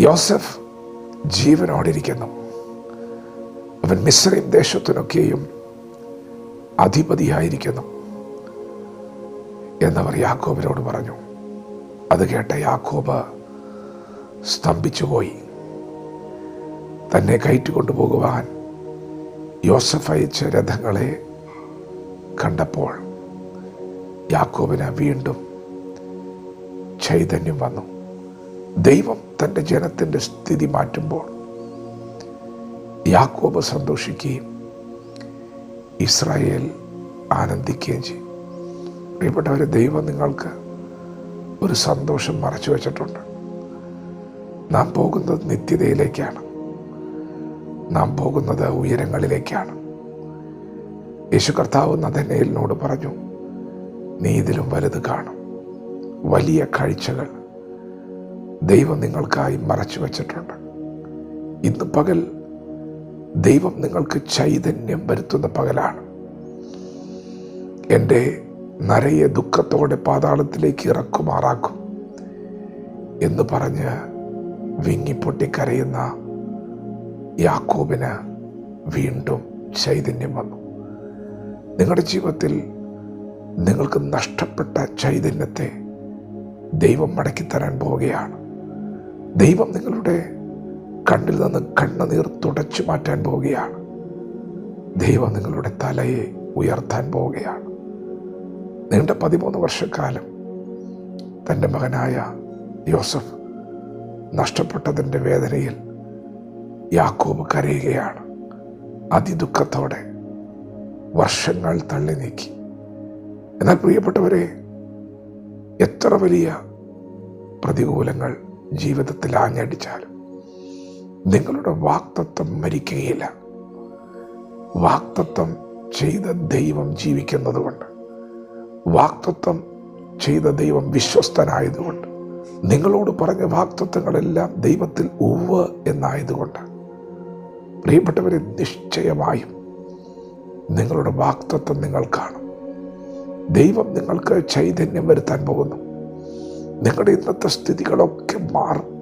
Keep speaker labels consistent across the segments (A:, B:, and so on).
A: യോസഫ് ജീവനോടിരിക്കുന്നു. അവൻ മിശ്രീം ദേശത്തിനൊക്കെയും അധിപതിയായിരിക്കുന്നു എന്നവർ യാക്കോബിനോട് പറഞ്ഞു. അത് കേട്ട യാക്കോബ് സ്തംഭിച്ചുപോയി. തന്നെ കയറ്റിക്കൊണ്ടു പോകുവാൻ യോസഫ് അയച്ച രഥങ്ങളെ കണ്ടപ്പോൾ യാക്കോബിന് വീണ്ടും ചൈതന്യം വന്നു. ദൈവം തന്റെ ജനത്തിന്റെ സ്ഥിതി മാറ്റുമ്പോൾ യാക്കോബ് സന്തോഷിക്കുകയും ഇസ്രായേൽ ആനന്ദിക്കുകയും ചെയ്യും. പ്രിയപ്പെട്ടവരെ ദൈവം നിങ്ങൾക്ക് ഒരു സന്തോഷം മറച്ചു വച്ചിട്ടുണ്ട്. നാം പോകുന്നത് നിത്യതയിലേക്കാണ്. നാം പോകുന്നത് ഉയരങ്ങളിലേക്കാണ്. യേശു കർത്താവ് നദനയിലിനോട് പറഞ്ഞു നീ ഇതിലും വലുത് കാണും. വലിയ കാഴ്ചകൾ ദൈവം നിങ്ങൾക്കായി മറച്ചു വച്ചിട്ടുണ്ട്. ഇന്ന് പകൽ ദൈവം നിങ്ങൾക്ക് ചൈതന്യം വരുത്തുന്ന പകലാണ്. എന്റെ നരയെ ദുഃഖത്തോടെ പാതാളത്തിലേക്ക് ഇറക്കുമാറാക്കും എന്ന് പറഞ്ഞ് വിങ്ങിപ്പൊട്ടി കരയുന്ന യാക്കോബിന് വീണ്ടും ചൈതന്യം വന്നു. നിങ്ങളുടെ ജീവിതത്തിൽ നിങ്ങൾക്ക് നഷ്ടപ്പെട്ട ചൈതന്യത്തെ ദൈവം മടക്കിത്തരാൻ പോവുകയാണ്. ദൈവം നിങ്ങളുടെ കണ്ണിൽ നിന്ന് കണ്ണുനീർ തുടച്ചു മാറ്റാൻ പോവുകയാണ്. ദൈവം നിങ്ങളുടെ തലയെ ഉയർത്താൻ പോവുകയാണ്. നീണ്ട പതിമൂന്ന് വർഷക്കാലം തന്റെ മകനായ യോസഫ് നഷ്ടപ്പെട്ടതിന്റെ വേദനയിൽ യാക്കോബ് കരയുകയാണ്. അതിദുഃഖത്തോടെ വർഷങ്ങൾ തള്ളി നീക്കി. എന്നാൽ പ്രിയപ്പെട്ടവരെ എത്ര വലിയ പ്രതികൂലങ്ങൾ ജീവിതത്തിൽ ആഞ്ഞടിച്ചാലും നിങ്ങളുടെ വാക്തത്വം മരിക്കുകയില്ല. വാക്തത്വം ചെയ്ത ദൈവം ജീവിക്കുന്നതുകൊണ്ട് വാക്തത്വം ചെയ്ത ദൈവം വിശ്വസ്തനായതുകൊണ്ട് നിങ്ങളോട് പറഞ്ഞ വാക്തത്വങ്ങളെല്ലാം ദൈവത്തിൽ ഉവ് എന്നായതുകൊണ്ട് പ്രിയപ്പെട്ടവരെ നിശ്ചയമായും നിങ്ങളുടെ വാക്തത്വം നിങ്ങൾ കാണും. ദൈവം നിങ്ങൾക്ക് ചൈതന്യം വരുത്താൻ പോകുന്നു. നിങ്ങളുടെ ഇന്നത്തെ സ്ഥിതികളൊക്കെ മാറും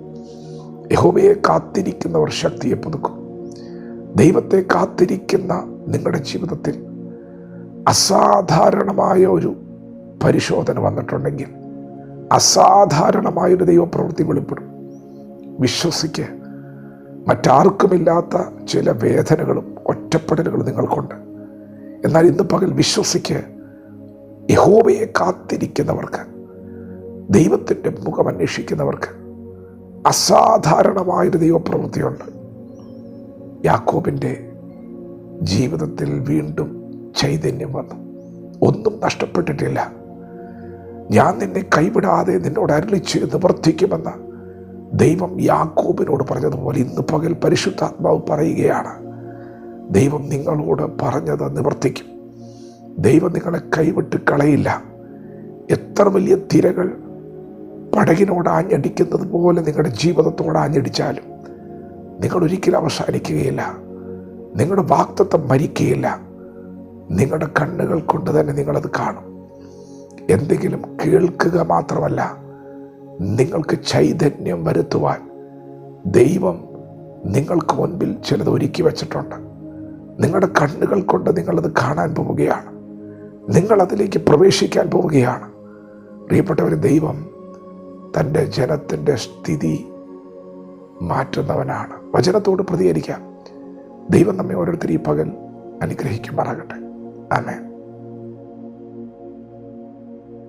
A: യഹോവയെ കാത്തിരിക്കുന്നവർ ശക്തിയെ പുതുക്കും. ദൈവത്തെ കാത്തിരിക്കുന്ന നിങ്ങളുടെ ജീവിതത്തിൽ അസാധാരണമായ ഒരു പരിശോധന വന്നിട്ടുണ്ടെങ്കിൽ അസാധാരണമായൊരു ദൈവപ്രവൃത്തി വെളിപ്പെടും. വിശ്വസിക്ക്. മറ്റാർക്കുമില്ലാത്ത ചില വേദനകളും ഒറ്റപ്പെടലുകളും നിങ്ങൾക്കുണ്ട്. എന്നാൽ ഇന്ന് പകൽ വിശ്വസിക്ക്. യഹോവയെ കാത്തിരിക്കുന്നവർക്ക് ദൈവത്തിന്റെ മുഖം അന്വേഷിക്കുന്നവർക്ക് അസാധാരണമായൊരു ദൈവപ്രവൃത്തിയുണ്ട്. യാക്കോബിന്റെ ജീവിതത്തിൽ വീണ്ടും ചൈതന്യം വന്നു. ഒന്നും നഷ്ടപ്പെട്ടിട്ടില്ല. ഞാൻ നിന്നെ കൈവിടാതെ നിന്നോട് അരളിച്ച് നിവർത്തിക്കുമെന്ന് ദൈവം യാക്കോബിനോട് പറഞ്ഞതുപോലെ ഇന്ന് പകൽ പരിശുദ്ധാത്മാവ് പറയുകയാണ്. ദൈവം നിങ്ങളോട് പറഞ്ഞത് നിവർത്തിക്കും. ദൈവം നിങ്ങളെ കൈവിട്ട് കളയില്ല. എത്ര വലിയ തിരകൾ പടകിനോട് ആഞ്ഞടിക്കുന്നത് പോലെ നിങ്ങളുടെ ജീവിതത്തോട് ആഞ്ഞടിച്ചാലും നിങ്ങൾ ഒരിക്കലും അവസാനിക്കുകയില്ല. നിങ്ങളുടെ വാക്തത്വം മരിക്കുകയില്ല. നിങ്ങളുടെ കണ്ണുകൾ കൊണ്ട് തന്നെ നിങ്ങളത് കാണും. എന്തെങ്കിലും കേൾക്കുക മാത്രമല്ല നിങ്ങൾക്ക് ചൈതന്യം വരുത്തുവാൻ ദൈവം നിങ്ങൾക്ക് മുൻപിൽ ചിലത് ഒരുക്കി വച്ചിട്ടുണ്ട്. നിങ്ങളുടെ കണ്ണുകൾ കൊണ്ട് നിങ്ങളത് കാണാൻ പോവുകയാണ്. നിങ്ങളതിലേക്ക് പ്രവേശിക്കാൻ പോവുകയാണ്. പ്രിയപ്പെട്ടവർ ദൈവം തന്റെ ജനത്തിന്റെ സ്ഥിതി മാറ്റുന്നവനാണ്. വചനത്തോട് പ്രതികരിക്കാം. ദൈവം നമ്മെ ഓരോരുത്തരും ഈ പകൽ അനുഗ്രഹിക്കുമാറാകട്ടെ. ആമേൻ.